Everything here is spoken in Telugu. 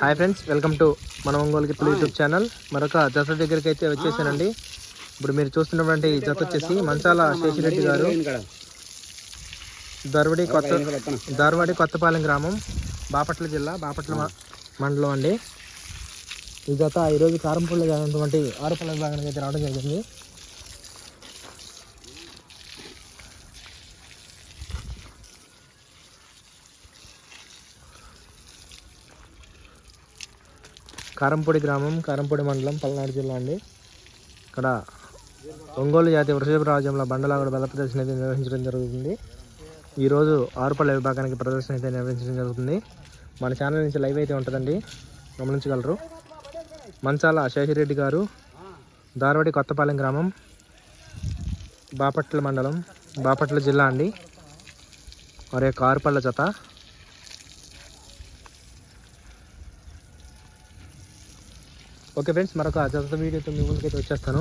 హాయ్ ఫ్రెండ్స్ వెల్కమ్ టు మన ఒంగోలు గిత్తలు యూట్యూబ్ ఛానల్. మరొక జత దగ్గరికి అయితే వచ్చేసానండి. ఇప్పుడు మీరు చూస్తున్నటువంటి జత వచ్చేసి మంచాల శేషిరెడ్డి గారు. దర్వడి కొత్త దర్వడి కొత్తపాలెం గ్రామం బాపట్ల జిల్లా బాపట్ల మ- మండలం అండి. ఈ జత ఈరోజు కారంపూడిలో జరిగినటువంటి ఆరుపల్ల విభాగానికి అయితే రావడం జరిగింది. కారంపూడి గ్రామం కారంపూడి మండలం పల్నాడు జిల్లా అండి. ఇక్కడ ఒంగోలు జాతి వృషభ రాజ్యంలో బండలాగడ బల ప్రదర్శన అయితే నిర్వహించడం జరుగుతుంది. ఈరోజు ఆరుపల్ల విభాగానికి ప్రదర్శన అయితే నిర్వహించడం జరుగుతుంది. మన ఛానల్ నుంచి లైవ్ అయితే ఉంటుందండి. గమనించగలరు. మంచాల శేషిరెడ్డి గారు దారవాడి కొత్తపాలెం గ్రామం బాపట్ల మండలం బాపట్ల జిల్లా అండి. మరి యొక్క ఆరుపల్ల జత. ఓకే ఫ్రెండ్స్ మరొక జత వీడియోతో మీ ముందుకైతే వచ్చేస్తాను.